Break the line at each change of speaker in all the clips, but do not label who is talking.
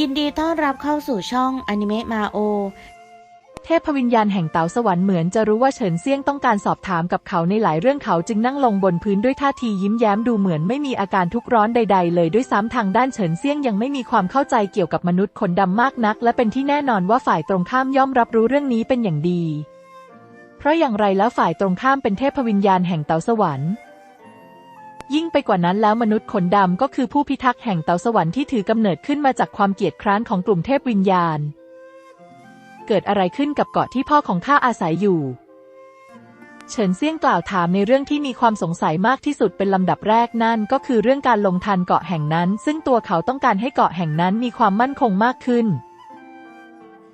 ยินดีต้อนรับเข้าสู่ช่องอนิเมะมาโอ
เทพวิญญาณแห่งเต๋าสวรรค์เหมือนจะรู้ว่าเฉินเซี่ยงต้องการสอบถามกับเขาในหลายเรื่องเขาจึงนั่งลงบนพื้นด้วยท่าทียิ้มแย้มดูเหมือนไม่มีอาการทุกข์ร้อนใด ๆ เลยด้วยซ้ำทางด้านเฉินเซี่ยงยังไม่มีความเข้าใจเกี่ยวกับมนุษย์ขนดำมากนัก และเป็นที่แน่นอนว่าฝ่ายตรงข้ามย่อมรับรู้เรื่องนี้เป็นอย่างดี เพราะอย่างไรแล้วฝ่ายตรงข้ามเป็นเทพวิญญาณแห่งเต๋าสวรรค์ ยิ่งไปกว่านั้นแล้วมนุษย์ขนดำก็คือผู้พิทักษ์แห่งเตาสวรรค์ที่ถือกำเนิดขึ้นมาจากความเกียดคร้านของกลุ่มเทพวิญญาณ เกิดอะไรขึ้นกับเกาะที่พ่อของข้าอาศัยอยู่ เฉินเซี่ยงกล่าวถามในเรื่องที่มีความสงสัยมากที่สุดเป็นลำดับแรกนั่นก็คือเรื่องการลงทันเกาะแห่งนั้น ซึ่งตัวเขาต้องการให้เกาะแห่งนั้นมีความมั่นคงมากขึ้น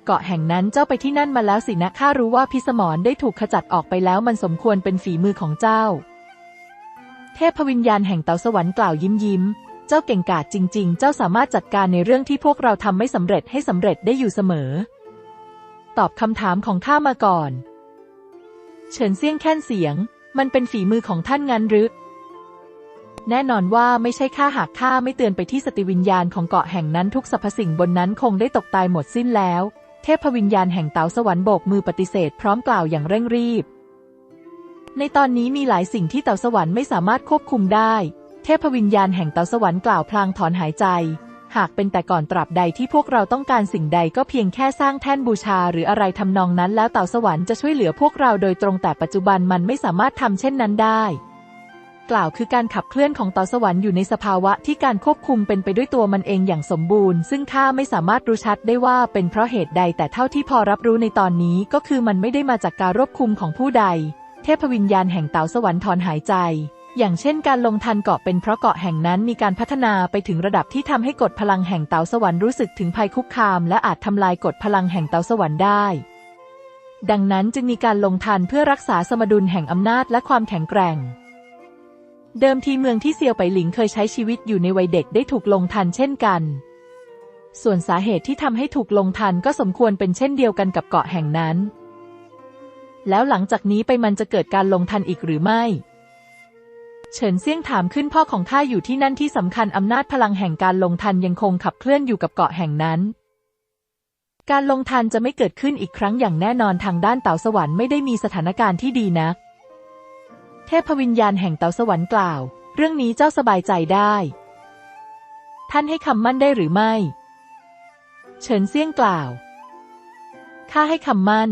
เกาะแห่งนั้นเจ้าไปที่นั่นมาแล้วสินะข้ารู้ว่าพิสมรได้ถูกขจัดออกไปแล้วมันสมควรเป็นฝีมือของเจ้า เทพวิญญาณแห่งเตาสวรรค์กล่าวยิ้มยิ้ม เจ้าเก่งกาจจริง ๆ เจ้าสามารถจัดการในเรื่องที่พวกเราทำไม่สำเร็จให้สำเร็จได้อยู่เสมอ ตอบคำถามของข้ามาก่อน เฉินเซี่ยงแค่นเสียง มันเป็นฝีมือของท่านงั้นหรือแน่นอนว่าไม่ใช่ข้าหากข้าไม่เตือนไปที่สติวิญญาณของเกาะแห่งนั้นทุกสรรพสิ่งบนนั้นคงได้ตกตายหมดสิ้นแล้ว เทพวิญญาณแห่งเตาสวรรค์โบกมือปฏิเสธพร้อมกล่าวอย่างเร่งรีบ ในตอนนี้มีหลายสิ่งที่เต่าสวรรค์ไม่สามารถควบคุมได้ เทพวิญญาณแห่งเต่าสวรรค์กล่าวพลางถอนหายใจ หากเป็นแต่ก่อนตราบใดที่พวกเราต้องการสิ่งใดก็เพียงแค่สร้างแท่นบูชาหรืออะไรทำนองนั้น แล้วเต่าสวรรค์จะช่วยเหลือพวกเราโดยตรงแต่ปัจจุบันมันไม่สามารถทำเช่นนั้นได้ กล่าวคือการขับเคลื่อนของเต่าสวรรค์อยู่ในสภาวะที่การควบคุมเป็นไปด้วยตัวมันเองอย่างสมบูรณ์ ซึ่งข้าไม่สามารถรู้ชัดได้ว่าเป็นเพราะเหตุใดแต่เท่าที่พอรับรู้ในตอนนี้ก็คือมันไม่ได้มาจากการรบคุมของผู้ใด เทพวิญญาณแห่งเต๋าสวรรค์ถอนหายใจ อย่างเช่นการลงทันเกาะเป็นเพราะเกาะแห่งนั้นมีการพัฒนาไปถึงระดับที่ทำให้กฎพลังแห่งเต๋าสวรรค์รู้สึกถึงภัยคุกคาม และอาจทำลายกฎพลังแห่งเต๋าสวรรค์ได้ ดังนั้นจึงมีการลงทันเพื่อรักษาสมดุลแห่งอำนาจและความแข็งแกร่ง เดิมทีเมืองที่เซียวไปหลิงเคยใช้ชีวิตอยู่ในวัยเด็กได้ถูกลงทันเช่นกัน ส่วนสาเหตุที่ทำให้ถูกลงทันก็สมควรเป็นเช่นเดียวกันกับเกาะแห่งนั้น แล้วหลังจากนี้ไปมันจะเกิดการลงทันอีกหรือไม่ เฉินเซี่ยงถามขึ้นพ่อของข้าอยู่ที่นั่นที่สำคัญอำนาจพลังแห่งการลงทันยังคงขับเคลื่อนอยู่กับเกาะแห่งนั้นการลงทันจะไม่เกิดขึ้นอีกครั้งอย่างแน่นอนทางด้านเต่าสวรรค์ไม่ได้มีสถานการณ์ที่ดีนัก เทพวิญญาณแห่งเต่าสวรรค์กล่าว เรื่องนี้เจ้าสบายใจได้ ท่านให้คำมั่นได้หรือไม่ เฉินเซี่ยงกล่าว ข้าให้คำมั่น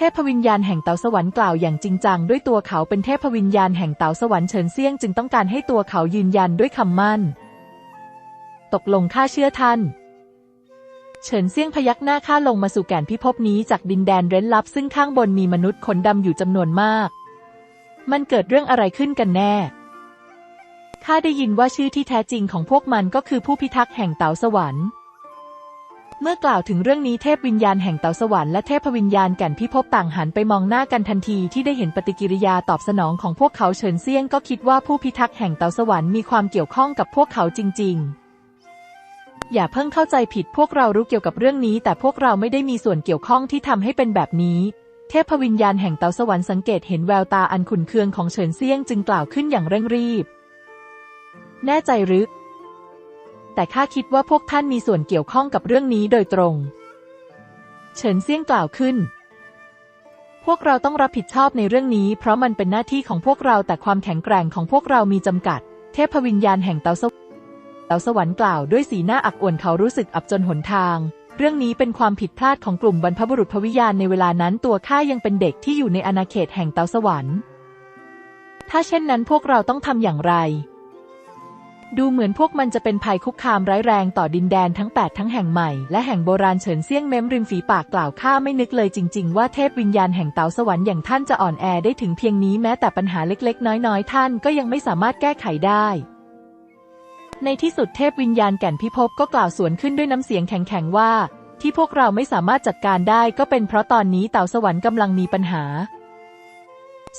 ทพวิญญาณแห่งเต๋าสวรรค์กล่าวอย่างจริงจังด้วยตัวเขาเป็นเทพวิญญาณแห่งเต๋าสวรรค์เฉินเซียงจึงต้องการให้ตัวเขายืนยันด้วยคำมั่น ตกลงข้าเชื่อท่าน เฉินเซียงพยักหน้าข้าลงมาสู่แก่นพิภพนี้จากดินแดนเร้นลับ ซึ่งข้างบนมีมนุษย์ขนดำอยู่จำนวนมาก มันเกิดเรื่องอะไรขึ้นกันแน่ข้าได้ยินว่าชื่อที่แท้จริงของพวกมันก็คือผู้พิทักษ์แห่งเต๋าสวรรค์ เมื่อกล่าวถึงเรื่องนี้เทพวิญญาณแห่งเต๋าสวรรค์และเทพวิญญาณแก่นพิภพต่างหันไปมองหน้ากันทันทีที่ได้เห็นปฏิกิริยาตอบสนองของพวกเขาเฉินเซียงก็คิดว่าผู้พิทักษ์แห่งเต๋าสวรรค์มีความเกี่ยวข้องกับพวกเขาจริง ๆ อย่าเพิ่งเข้าใจผิดพวกเรารู้เกี่ยวกับเรื่องนี้ แต่พวกเราไม่ได้มีส่วนเกี่ยวข้องที่ทำให้เป็นแบบนี้ เทพวิญญาณแห่งเต๋าสวรรค์สังเกตเห็นแววตาอันขุ่นเคืองของเฉินเซียงจึงกล่าวขึ้นอย่างเร่งรีบ แน่ใจหรือ แต่ข้าคิดว่าพวกท่านมีส่วนเกี่ยวข้องกับเรื่องนี้โดยตรง เฉินเซี่ยงกล่าวขึ้น พวกเราต้องรับผิดชอบในเรื่องนี้ เพราะมันเป็นหน้าที่ของพวกเราแต่ความแข็งแกร่งของพวกเรามีจำกัด เทพวิญญาณแห่งเตาสวเตาสวรรค์กล่าวด้วยสีหน้าอักอ่วนเขารู้สึกอับจนหนทาง เรื่องนี้เป็นความผิดพลาดของกลุ่มบรรพบุรุษพวิญญาณในเวลานั้นตัวข้ายังเป็นเด็กที่อยู่ในอาณาเขตแห่งเตาสวรรค์ ถ้าเช่นนั้นพวกเราต้องทำอย่างไร ดูเหมือนพวกมันจะเป็นภัยคุกคามร้ายแรงต่อดินแดนทั้ง 8 ทั้งแห่งใหม่ และแห่งโบราณเฉินเซี่ยงเม้มริมฝีปากกล่าวข้าไม่นึกเลยจริง ๆ ว่าเทพวิญญาณแห่งเตาสวรรค์อย่างท่านจะอ่อนแอได้ถึงเพียงนี้แม้แต่ปัญหาเล็กๆ น้อยๆ ท่านก็ยังไม่สามารถแก้ไขได้ในที่สุดเทพวิญญาณแก่นพิภพก็กล่าวสวนขึ้นด้วยน้ำเสียงแข็งๆว่า ที่พวกเราไม่สามารถจัดการได้ก็เป็นเพราะตอนนี้เตาสวรรค์กำลังมีปัญหา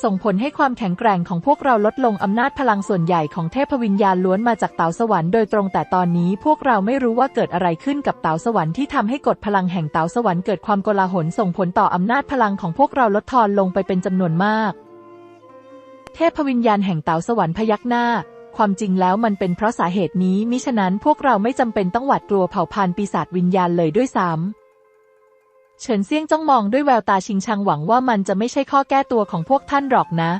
ส่งผลให้ความแข็งแกร่งของพวกเราลดลงอำนาจพลังส่วนใหญ่ของเทพวิญญาณล้วนมาจากเต๋าสวรรค์โดยตรงแต่ตอนนี้พวกเราไม่รู้ว่าเกิดอะไรขึ้นกับเต๋าสวรรค์ที่ทำให้กฎพลังแห่งเต๋าสวรรค์เกิดความโกลาหลส่งผลต่ออำนาจพลังของพวกเราลดทอนลงไปเป็นจำนวนมาก เทพวิญญาณแห่งเต๋าสวรรค์พยักหน้า ความจริงแล้วมันเป็นเพราะสาเหตุนี้มิฉะนั้นพวกเราไม่จำเป็นต้องหวาดกลัวเผ่าพันธุ์ปีศาจวิญญาณเลยด้วยซ้ำ เฉินเซี่ยงจ้องมองด้วยแววตาชิงชังหวังว่ามันจะไม่ใช่ข้อแก้ตัวของพวกท่านหรอกนะ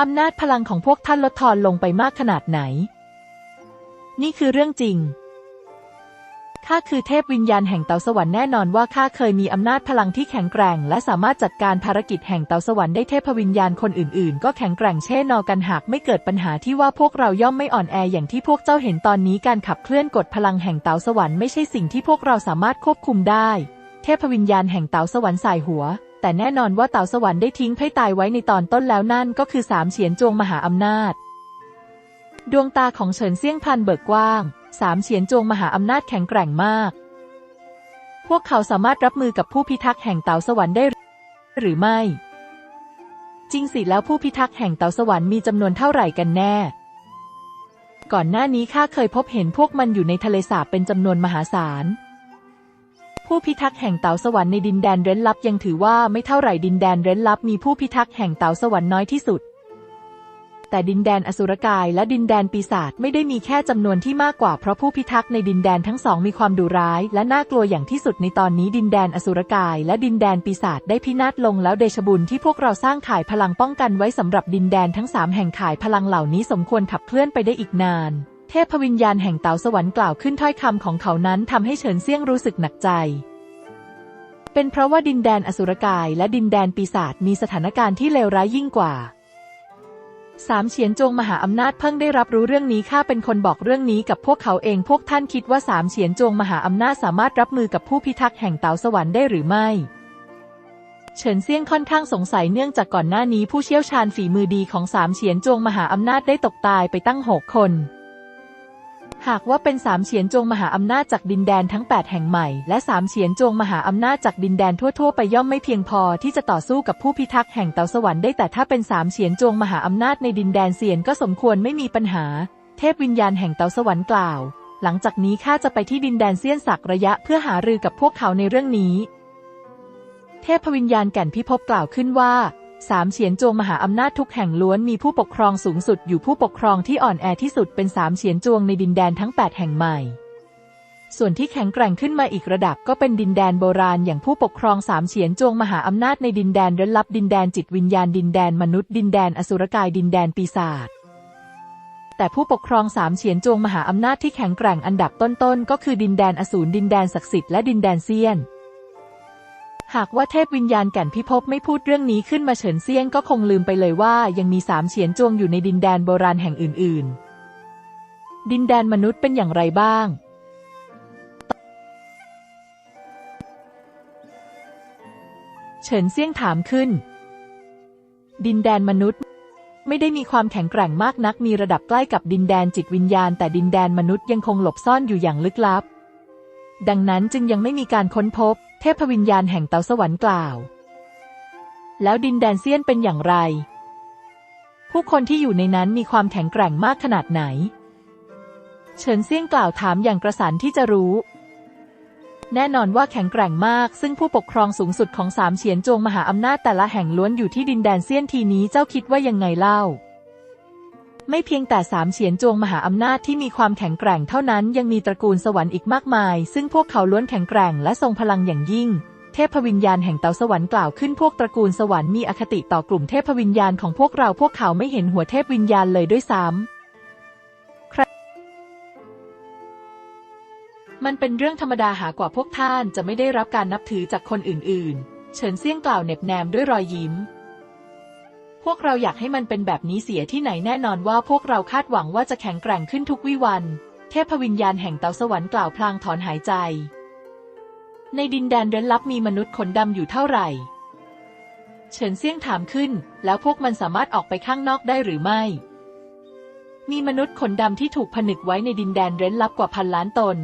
อำนาจพลังของพวกท่านลดทอนลงไปมากขนาดไหน นี่คือเรื่องจริง ข้าคือเทพวิญญาณแห่งเตาสวรรค์แน่นอนว่าข้าเคยมีอำนาจพลังที่แข็งแกร่ง และสามารถจัดการภารกิจแห่งเตาสวรรค์ได้เทพวิญญาณคนอื่นๆ ก็แข็งแกร่งเช่นนอกันหากไม่เกิดปัญหาที่ว่าพวกเราย่อมไม่อ่อนแออย่างที่พวกเจ้าเห็นตอนนี้การขับเคลื่อนกฎพลังแห่งเตาสวรรค์ไม่ใช่สิ่งที่พวกเราสามารถควบคุมได้ เทพวิญญาณแห่งเต่าสวรรค์สายหัว แต่แน่นอนว่าเต่าสวรรค์ได้ทิ้งไพ่ตายไว้ในตอนต้นแล้วนั่นก็คือสามเฉียนจวงมหาอำนาจ ดวงตาของเฉินเซี่ยงพันเบิกกว้างสามเฉียนจวงมหาอำนาจแข็งแกร่งมาก พวกเขาสามารถรับมือกับผู้พิทักษ์แห่งเต่าสวรรค์ได้ หรือไม่ จริงสิแล้วผู้พิทักษ์แห่งเต่าสวรรค์มีจำนวนเท่าไหร่กันแน่ ก่อนหน้านี้ข้าเคยพบเห็นพวกมันอยู่ในทะเลสาบเป็นจำนวนมหาศาล ผู้พิทักษ์แห่งเต่าสวรรค์ในดินแดนเร้นลับยังถือว่าไม่เท่าไหร่ดินแดนเร้นลับมีผู้พิทักษ์แห่งเต่าสวรรค์น้อยที่สุด แต่ดินแดนอสุรกายและดินแดนปีศาจไม่ได้มีแค่จำนวนที่มากกว่าเพราะผู้พิทักษ์ในดินแดนทั้งสองมีความดุร้าย และน่ากลัวอย่างที่สุดในตอนนี้ดินแดนอสุรกายและดินแดนปีศาจได้พินาศลงแล้วเดชบุญที่พวกเราสร้างข่ายพลังป้องกันไว้สำหรับดินแดนทั้งสามแห่งข่ายพลังเหล่านี้สมควรขับเคลื่อนไปได้อีกนาน เทพวิญญาณแห่งเต๋าสวรรค์กล่าวขึ้นถ้อยคำของเขานั้นทำให้เฉินเซียงรู้สึกหนักใจ เป็นเพราะว่าดินแดนอสุรกายและดินแดนปีศาจมีสถานการณ์ที่เลวร้ายยิ่งกว่าสามเฉียนจงมหาอำนาจเพิ่งได้รับรู้เรื่องนี้ข้าเป็นคนบอกเรื่องนี้กับพวกเขาเองพวกท่านคิดว่าสามเฉียนจงมหาอำนาจสามารถรับมือกับผู้พิทักษ์แห่งเต๋าสวรรค์ได้หรือไม่ เฉินเซียงค่อนข้างสงสัยเนื่องจากก่อนหน้านี้ผู้เชี่ยวชาญฝีมือดีของสามเฉียนจงมหาอำนาจได้ตกตายไปตั้งหกคน หากว่าเป็นสามเฉียนจงมหาอำนาจจากดินแดนทั้ง 8 แห่งใหม่ และสามเฉียนจงมหาอำนาจจากดินแดนทั่วๆ ไปย่อมไม่เพียงพอที่จะต่อสู้กับผู้พิทักษ์แห่งเตาสวรรค์ได้แต่ถ้าเป็นสามเฉียนจงมหาอำนาจในดินแดนเซียนก็สมควรไม่มีปัญหา เทพวิญญาณแห่งเตาสวรรค์กล่าว หลังจากนี้ข้าจะไปที่ดินแดนเซียนสักระยะเพื่อหารือกับพวกเขาในเรื่องนี้ เทพวิญญาณแก่นพิภพกล่าวขึ้นว่า สามเฉียนจวงมหาอำนาจทุกแห่งล้วนมีผู้ปกครองสูงสุดอยู่ผู้ปกครองที่อ่อนแอที่สุดเป็นสามเฉียนจวงในดินแดนทั้ง 8 แห่งใหม่ ส่วนที่แข็งแกร่งขึ้นมาอีกระดับก็เป็นดินแดนโบราณอย่างผู้ปกครองสามเฉียนจวงมหาอำนาจในดินแดนเร้นลับดินแดนจิตวิญญาณดินแดนมนุษย์ดินแดนอสุรกายดินแดนปีศาจแต่ผู้ปกครองสามเฉียนจวงมหาอำนาจที่แข็งแกร่งอันดับต้นๆก็คือดินแดนอสูรดินแดนศักดิ์สิทธิ์และดินแดนเซียน หากว่าเทพวิญญาณแก่นพิภพไม่พูดเรื่องนี้ขึ้นมาเฉินเซียงก็คงลืมไปเลยว่ายังมีสามเฉียนจวงอยู่ในดินแดนโบราณแห่งอื่น ๆ ดินแดนมนุษย์เป็นอย่างไรบ้าง เฉินเซียงถามขึ้น ดินแดนมนุษย์ ไม่ได้มีความแข็งแกร่งมากนักมีระดับใกล้กับดินแดนจิตวิญญาณ แต่ดินแดนมนุษย์ยังคงหลบซ่อนอยู่อย่างลึกลับ ดังนั้นจึงยังไม่มีการค้นพบ เทพวิญญาณแห่งเตาสวรรค์กล่าว แล้วดินแดนเซียนเป็นอย่างไร ผู้คนที่อยู่ในนั้นมีความแข็งแกร่งมากขนาดไหน เฉินเซียงกล่าวถามอย่างกระสันที่จะรู้ แน่นอนว่าแข็งแกร่งมากซึ่งผู้ปกครองสูงสุดของสามเฉียนจวงมหาอำนาจแต่ละแห่งล้วนอยู่ที่ดินแดนเซียนทีนี้เจ้าคิดว่ายังไงเล่า ไม่เพียงแต่สามเฉียนจวงมหาอำนาจที่มีความแข็งแกร่งเท่านั้นยังมีตระกูลสวรรค์อีกมากมาย ซึ่งพวกเขาล้วนแข็งแกร่งและทรงพลังอย่างยิ่ง เทพวิญญาณแห่งเตาสวรรค์กล่าวขึ้นพวกตระกูลสวรรค์มีอคติต่อกลุ่มเทพวิญญาณของพวกเราพวกเขาไม่เห็นหัวเทพวิญญาณเลยด้วยซ้ำมันเป็นเรื่องธรรมดาหากว่าพวกท่านจะไม่ได้รับการนับถือจากคนอื่นๆ เฉินเซี่ยงกล่าวเหน็บแนมด้วยรอยยิ้ม พวกเราอยากให้มันเป็นแบบนี้เสียที่ไหนแน่นอนว่าพวกเราคาดหวังว่าจะแข็งแกร่งขึ้นทุกวิวัน เทพวิญญาณแห่งเตาสวรรค์กล่าวพลางถอนหายใจ ในดินแดนเร้นลับมีมนุษย์ขนดำอยู่เท่าไหร่ เฉินเซี่ยงถามขึ้น แล้วพวกมันสามารถออกไปข้างนอกได้หรือไม่ มีมนุษย์ขนดำที่ถูกผนึกไว้ในดินแดนเร้นลับกว่าพันล้านตน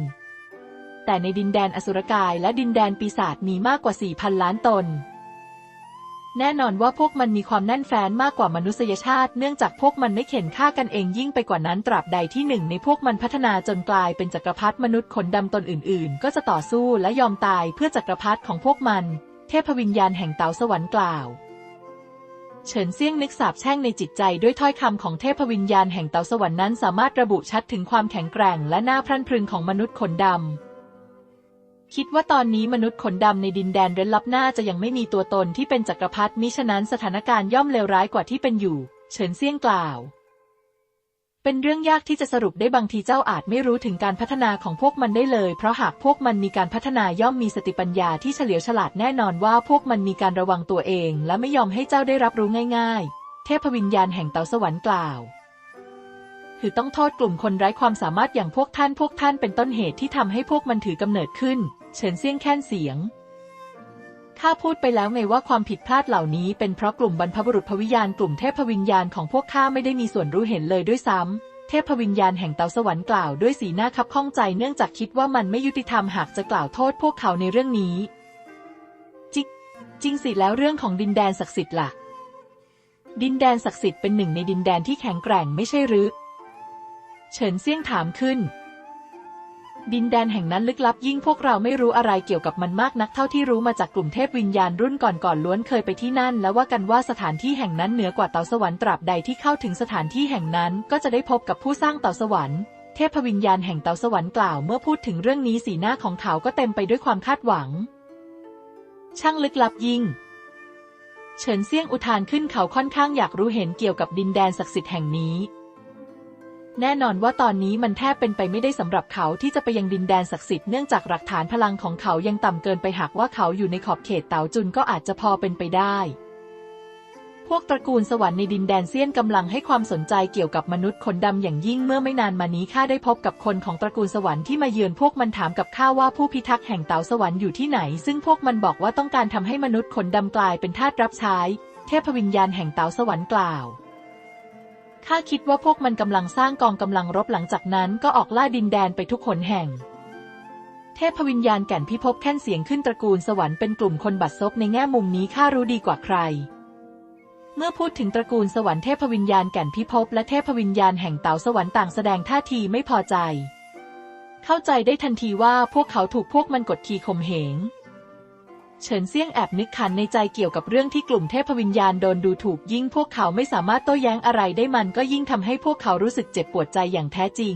แต่ในดินแดนอสุรกายและดินแดนปีศาจมีมากกว่า4,000ล้านตน แน่นอนว่าพวกมันมีความแน่นแฟ้นมากกว่ามนุษยชาติ เนื่องจากพวกมันไม่เข็นฆ่ากันเองยิ่งไปกว่านั้นตราบใดที่หนึ่งในพวกมันพัฒนาจนกลายเป็นจักรพรรดิมนุษย์ขนดำตนอื่นๆ ก็จะต่อสู้และยอมตายเพื่อจักรพรรดิของพวกมัน เทพวิญญาณแห่งเตาสวรรค์กล่าว เฉินเซี่ยงนึกสาบแช่งในจิตใจด้วยถ้อยคำของเทพวิญญาณแห่งเตาสวรรค์นั้นสามารถระบุชัดถึงความแข็งแกร่งและหน่าพรั่นพรึงของมนุษย์ขนดำ คิดว่าตอนนี้มนุษย์ขนดำในดินแดนเร้นลับหน้าจะยังไม่มีตัวตนที่เป็นจักรพรรดิมิฉะนั้นสถานการณ์ย่อมเลวร้ายกว่าที่เป็นอยู่ เฉินเซี่ยงกล่าว เป็นเรื่องยากที่จะสรุปได้บางทีเจ้าอาจไม่รู้ถึงการพัฒนาของพวกมันได้เลย เพราะหากพวกมันมีการพัฒนาย่อมมีสติปัญญาที่เฉลียวฉลาดแน่นอนว่าพวกมันมีการระวังตัวเอง และไม่ยอมให้เจ้าได้รับรู้ง่าย ๆ เทพวิญญาณแห่งเตาสวรรค์กล่าวคือต้องโทษกลุ่มคนไร้ความสามารถอย่างพวกท่านพวกท่านเป็นต้นเหตุที่ทำให้พวกมันถือกำเนิดขึ้น เฉินเซี่ยงแค้นเสียง ข้าพูดไปแล้วไงว่าความผิดพลาดเหล่านี้เป็นเพราะกลุ่มบรรพบุรุษพวิญญาณกลุ่มเทพวิญญาณของพวกข้าไม่ได้มีส่วนรู้เห็นเลยด้วยซ้ำเทพวิญญาณแห่งเตาสวรรค์กล่าวด้วยสีหน้าคับข้องใจเนื่องจากคิดว่ามันไม่ยุติธรรมหากจะกล่าวโทษพวกเขาในเรื่องนี้ จิจริงสิแล้วเรื่องของดินแดนศักดิ์สิทธิ์ล่ะ ดินแดนศักดิ์สิทธิ์เป็นหนึ่งในดินแดนที่แข็งแกร่งไม่ใช่หรือ เฉินเซี่ยงถามขึ้น ดินแดนแห่งนั้นลึกลับยิ่งพวกเราไม่รู้อะไรเกี่ยวกับมันมากนักเท่าที่รู้มาจากกลุ่มเทพวิญญาณรุ่นก่อนๆล้วนเคยไปที่นั่น และว่ากันว่าสถานที่แห่งนั้นเหนือกว่าเตาสวรรค์ตราบใดที่เข้าถึงสถานที่แห่งนั้น ก็จะได้พบกับผู้สร้างเตาสวรรค์เทพวิญญาณแห่งเตาสวรรค์กล่าวเมื่อพูดถึงเรื่องนี้สีหน้าของเขาก็เต็มไปด้วยความคาดหวัง ช่างลึกลับยิ่งเฉินเซี่ยงอุทานขึ้นเขาค่อนข้างอยากรู้เห็นเกี่ยวกับดินแดนศักดิ์สิทธิ์แห่งนี้ แน่นอนว่าตอนนี้มันแทบเป็นไปไม่ได้สำหรับเขาที่จะไปยังดินแดนศักดิ์สิทธิ์เนื่องจากหลักฐานพลังของเขายังต่ำเกินไปหากว่าเขาอยู่ในขอบเขตเต๋าจุนก็อาจจะพอเป็นไปได้ พวกตระกูลสวรรค์ในดินแดนเซียนกำลังให้ความสนใจเกี่ยวกับมนุษย์ขนดำอย่างยิ่งเมื่อไม่นานมานี้ข้าได้พบกับคนของตระกูลสวรรค์ที่มาเยือนพวกมันถามกับข้าว่าผู้พิทักษ์แห่งเต๋าสวรรค์อยู่ที่ไหน ซึ่งพวกมันบอกว่าต้องการทำให้มนุษย์ขนดำกลายเป็นทาสรับใช้ เทพวิญญาณแห่งเต๋าสวรรค์กล่าว ข้าคิดว่าพวกมันกำลังสร้างกองกำลังรบหลังจากนั้นก็ออกล่าดินแดนไปทุกขนแห่ง เทพวิญญาณแก่นพิภพแค่นเสียงขึ้นตระกูลสวรรค์เป็นกลุ่มคนบัดซบในแง่มุมนี้ข้ารู้ดีกว่าใคร เมื่อพูดถึงตระกูลสวรรค์เทพวิญญาณแก่นพิภพและเทพวิญญาณแห่งเต๋าสวรรค์ต่างแสดงท่าทีไม่พอใจ เข้าใจได้ทันทีว่าพวกเขาถูกพวกมันกดขี่ข่มเหง เฉินเซี่ยงแอบนึกขันในใจเกี่ยวกับเรื่องที่กลุ่มเทพวิญญาณโดนดูถูกยิ่งพวกเขาไม่สามารถโต้แย้งอะไรได้มันก็ยิ่งทำให้พวกเขารู้สึกเจ็บปวดใจอย่างแท้จริง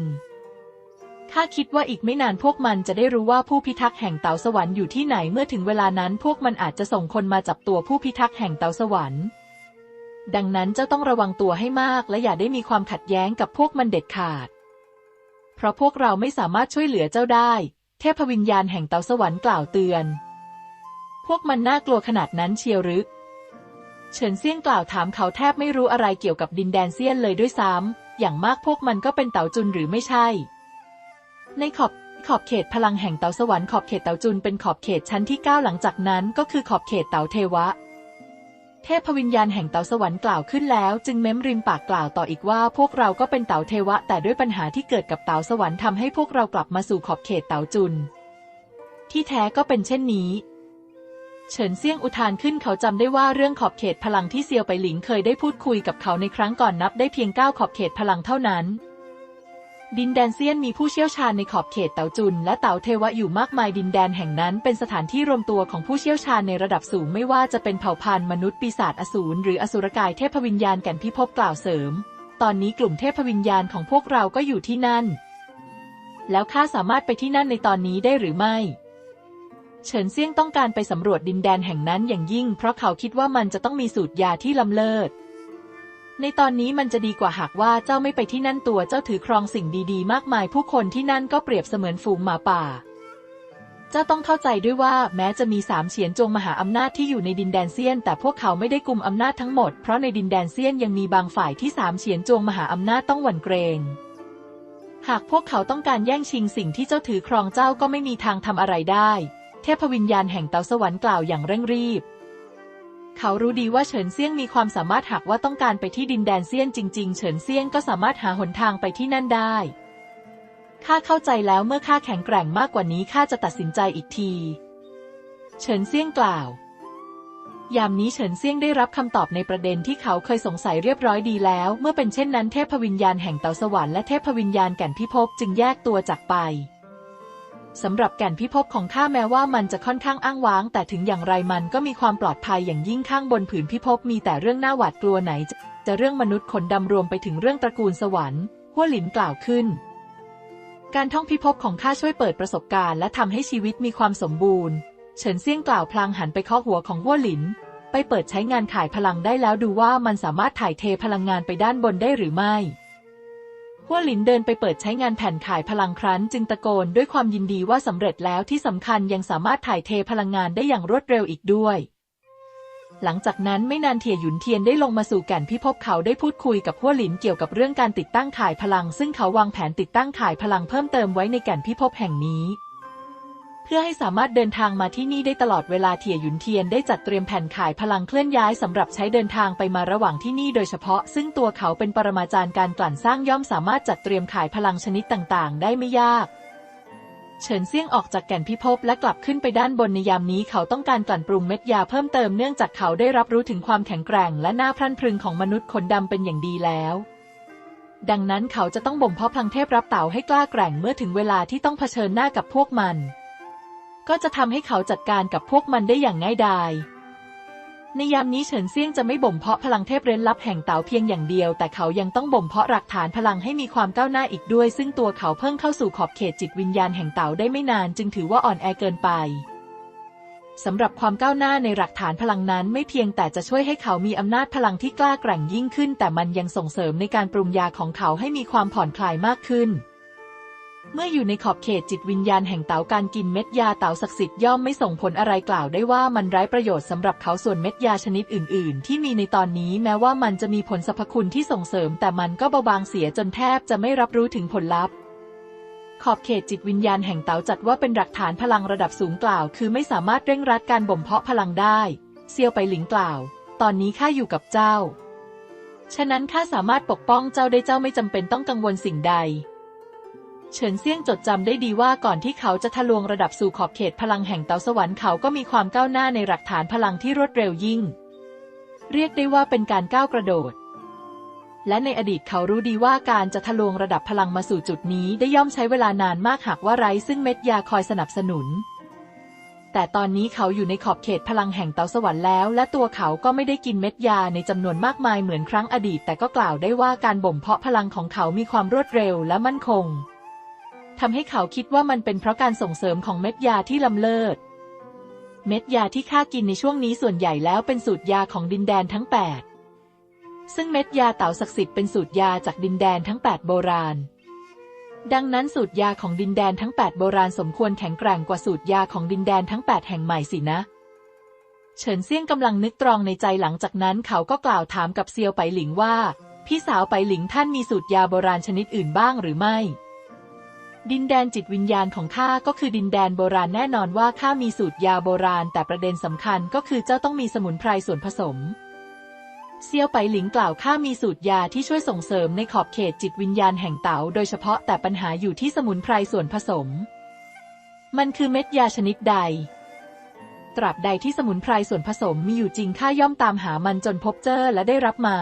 ข้าคิดว่าอีกไม่นานพวกมันจะได้รู้ว่าผู้พิทักษ์แห่งเต๋าสวรรค์อยู่ที่ไหนเมื่อถึงเวลานั้นพวกมันอาจจะส่งคนมาจับตัวผู้พิทักษ์แห่งเต๋าสวรรค์ ดังนั้นเจ้าต้องระวังตัวให้มากและอย่าได้มีความขัดแย้งกับพวกมันเด็ดขาด เพราะพวกเราไม่สามารถช่วยเหลือเจ้าได้ เทพวิญญาณแห่งเต๋าสวรรค์กล่าวเตือน พวกมันน่ากลัวขนาดนั้นเชียวหรือ เฉินเซี่ยงกล่าวถามเขาแทบไม่รู้อะไรเกี่ยวกับดินแดนเซียนเลยด้วยซ้ำ อย่างมากพวกมันก็เป็นเต๋าจุนหรือไม่ใช่ ในขอบขอบเขตพลังแห่งเต๋าสวรรค์ขอบเขตเต๋าจุนเป็นขอบเขตชั้นที่เก้าหลังจากนั้นก็คือขอบเขตเต๋าเทวะ เทพวิญญาณแห่งเต๋าสวรรค์กล่าวขึ้นแล้ว จึงเม้มริมปากกล่าวต่ออีกว่า พวกเราก็เป็นเต๋าเทวะ แต่ด้วยปัญหาที่เกิดกับเต๋าสวรรค์ทำให้พวกเรากลับมาสู่ขอบเขตเต๋าจุน ที่แท้ก็เป็นเช่นนี้ เฉินเซี่ยงอุทานขึ้นเขาจำได้ว่าเรื่องขอบเขตพลังที่เซียวไปหลิงเคยได้พูดคุยกับเขาในครั้งก่อนนับได้เพียงเก้าขอบเขตพลังเท่านั้น ดินแดนเซียนมีผู้เชี่ยวชาญในขอบเขตเต๋าจุน และเต๋าเทวะอยู่มากมายดินแดนแห่งนั้นเป็นสถานที่รวมตัวของผู้เชี่ยวชาญในระดับสูงไม่ว่าจะเป็นเผ่าพันธุ์มนุษย์ปีศาจอสูรหรืออสุรกายเทพวิญญาณแก่นพิภพกล่าวเสริม ตอนนี้กลุ่มเทพวิญญาณของพวกเราก็อยู่ที่นั่น แล้วข้าสามารถไปที่นั่นในตอนนี้ได้หรือไม่ เฉินเซี่ยงต้องการไปสำรวจดินแดนแห่งนั้นอย่างยิ่ง เพราะเขาคิดว่ามันจะต้องมีสูตรยาที่ล้ำเลิศ ในตอนนี้มันจะดีกว่าหากว่าเจ้าไม่ไปที่นั่นตัวเจ้าถือครองสิ่งดีๆ มากมาย ผู้คนที่นั่นก็เปรียบเสมือนฝูงหมาป่า เจ้าต้องเข้าใจด้วยว่าแม้จะมีสามเฉียนจงมหาอำนาจที่อยู่ในดินแดนเซียน แต่พวกเขาไม่ได้กุมอำนาจทั้งหมด เพราะในดินแดนเซียนยังมีบางฝ่ายที่สามเฉียนจงมหาอำนาจต้องหวั่นเกรงหากพวกเขาต้องการแย่งชิงสิ่งที่เจ้าถือครองเจ้าก็ไม่มีทางทำอะไรได้ ทพวิญญาณแห่งเตาสวรรค์กล่าวอย่างเร่งรีบ เขารู้ดีว่าเฉินเซียงมีความสามารถหากว่าต้องการไปที่ดินแดนเซียนจริง ๆ เฉินเซียงก็สามารถหาหนทางไปที่นั่นได้ ข้าเข้าใจแล้วเมื่อข้าแข็งแกร่งมากกว่านี้ข้าจะตัดสินใจอีกที เฉินเซียงกล่าว ยามนี้เฉินเซียงได้รับคำตอบในประเด็นที่เขาเคยสงสัยเรียบร้อยดีแล้ว เมื่อเป็นเช่นนั้นเทพวิญญาณแห่งเตาสวรรค์และเทพวิญญาณแก่นพิภพจึงแยกตัวจากไป สำหรับแก่นพิภพของข้าแม้ว่ามันจะค่อนข้างอ้างว้าง แต่ถึงอย่างไรมันก็มีความปลอดภัยอย่างยิ่งข้างบนผืนพิภพมีแต่เรื่องน่าหวาดกลัวไหนจะจะเรื่องมนุษย์ขนดำรวมไปถึงเรื่องตระกูลสวรรค์หัวหลินกล่าวขึ้น การท่องพิภพของข้าช่วยเปิดประสบการณ์และทำให้ชีวิตมีความสมบูรณ์ เฉินเซี่ยงกล่าวพลางหันไปเคาะหัวของหัวหลิน ไปเปิดใช้งานข่ายพลังได้แล้วดูว่ามันสามารถถ่ายเทพลังงานไปด้านบนได้หรือไม่ หัวหลินเดินไปเปิดใช้งานแผ่นขายพลังครั้น จึงตะโกนด้วยความยินดีว่าสำเร็จแล้วที่สำคัญยังสามารถถ่ายเทพลังงานได้อย่างรวดเร็วอีกด้วย หลังจากนั้นไม่นานเทียหยุนเทียนได้ลงมาสู่แก่นพิภพเขาได้พูดคุยกับหัวหลินเกี่ยวกับเรื่องการติดตั้งขายพลัง ซึ่งเขาวางแผนติดตั้งขายพลังเพิ่มเติมไว้ในแก่นพิภพแห่งนี้ เพื่อให้สามารถเดินทางมาที่นี่ได้ตลอดเวลาเทียหยุนเทียนได้จัดเตรียมแผ่นขายพลังเคลื่อนย้ายสำหรับใช้เดินทางไปมาระหว่างที่นี่โดยเฉพาะ ซึ่งตัวเขาเป็นปรมาจารย์การกลั่นสร้างย่อมสามารถจัดเตรียมขายพลังชนิดต่างๆ ได้ไม่ยากเฉินเซี่ยงออกจากแก่นพิภพและกลับขึ้นไปด้านบนในยามนี้เขาต้องการกลั่นปรุงเม็ดยาเพิ่มเติมเนื่องจากเขาได้รับรู้ถึงความแข็งแกร่งและหน่าพรั่นพรึงของมนุษย์ขนดำเป็นอย่างดีแล้ว ดังนั้นเขาจะต้องบ่มเพาะพลังเทพรับเต่าให้กล้าแกร่งเมื่อถึงเวลาที่ต้องเผชิญหน้ากับพวกมัน ก็จะทำให้เขาจัดการกับพวกมันได้อย่างง่ายดายในยามนี้เฉินเซียงจะไม่บ่มเพาะพลังเทพเร้นลับแห่งเต๋าเพียงอย่างเดียว แต่เขายังต้องบ่มเพาะหลักฐานพลังให้มีความก้าวหน้าอีกด้วย ซึ่งตัวเขาเพิ่งเข้าสู่ขอบเขตจิตวิญญาณแห่งเต๋าได้ไม่นาน จึงถือว่าอ่อนแอเกินไปสำหรับความก้าวหน้าในหลักฐานพลังนั้น ไม่เพียงแต่จะช่วยให้เขามีอำนาจพลังที่กล้าแกร่งยิ่งขึ้น แต่มันยังส่งเสริมในการปรุงยาของเขาให้มีความผ่อนคลายมากขึ้น เมื่ออยู่ในขอบเขตจิตวิญญาณแห่งเต๋าการกินเม็ดยาเต๋าศักดิ์สิทธิ์ย่อมไม่ส่งผลอะไรกล่าวได้ว่ามันไร้ประโยชน์สำหรับเขาส่วนเม็ดยาชนิดอื่น ๆ ที่มีในตอนนี้แม้ว่ามันจะมีผลสรรพคุณที่ส่งเสริม แต่มันก็เบาบางเสียจนแทบจะไม่รับรู้ถึงผลลัพธ์ ขอบเขตจิตวิญญาณแห่งเต๋าจัดว่าเป็นหลักฐานพลังระดับสูงกล่าว คือไม่สามารถเร่งรัดการบ่มเพาะพลังได้ เซียวไปหลิงกล่าว ตอนนี้ข้าอยู่กับเจ้า ฉะนั้นข้าสามารถปกป้องเจ้าได้เจ้าไม่จำเป็นต้องกังวลสิ่งใด เฉินเซี่ยงจดจำได้ดีว่าก่อนที่เขาจะทะลวงระดับสู่ขอบเขตพลังแห่งเตาสวรรค์เขาก็มีความก้าวหน้าในหลักฐานพลังที่รวดเร็วยิ่ง เรียกได้ว่าเป็นการก้าวกระโดด และในอดีตเขารู้ดีว่าการจะทะลวงระดับพลังมาสู่จุดนี้ได้ย่อมใช้เวลานานมากหากว่าไร้ซึ่งเม็ดยาคอยสนับสนุน แต่ตอนนี้เขาอยู่ในขอบเขตพลังแห่งเตาสวรรค์แล้ว และตัวเขาก็ไม่ได้กินเม็ดยาในจำนวนมากมายเหมือนครั้งอดีต แต่ก็กล่าวได้ว่าการบ่มเพาะพลังของเขามีความรวดเร็วและมั่นคง ทำให้เขาคิดว่ามันเป็นเพราะการส่งเสริมของเม็ดยาที่ล้ำเลิศ เม็ดยาที่ข้ากินในช่วงนี้ส่วนใหญ่แล้วเป็นสูตรยาของดินแดนทั้ง 8 ซึ่งเม็ดยาเต๋าศักดิ์สิทธิ์เป็นสูตรยาจากดินแดนทั้ง 8 โบราณ ดังนั้นสูตรยาของดินแดนทั้ง 8 โบราณสมควรแข็งแกร่งกว่าสูตรยาของดินแดนทั้ง 8 แห่งใหม่สินะเฉินเซี่ยงกำลังนึกตรองในใจหลังจากนั้นเขาก็กล่าวถามกับเซียวไปหลิงว่า พี่สาวไปหลิงท่านมีสูตรยาโบราณชนิดอื่นบ้างหรือไม่ ดินแดนจิตวิญญาณของข้าก็คือดินแดนโบราณแน่นอนว่าข้ามีสูตรยาโบราณ แต่ประเด็นสำคัญก็คือเจ้าต้องมีสมุนไพรส่วนผสม เซียวไปหลิงกล่าวข้ามีสูตรยาที่ช่วยส่งเสริมในขอบเขตจิตวิญญาณแห่งเต๋าโดยเฉพาะแต่ปัญหาอยู่ที่สมุนไพรส่วนผสม มันคือเม็ดยาชนิดใด ตราบใดที่สมุนไพรส่วนผสมมีอยู่จริงข้าย่อมตามหามันจนพบเจอและได้รับมา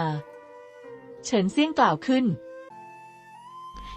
เฉินเซี่ยงกล่าวขึ้น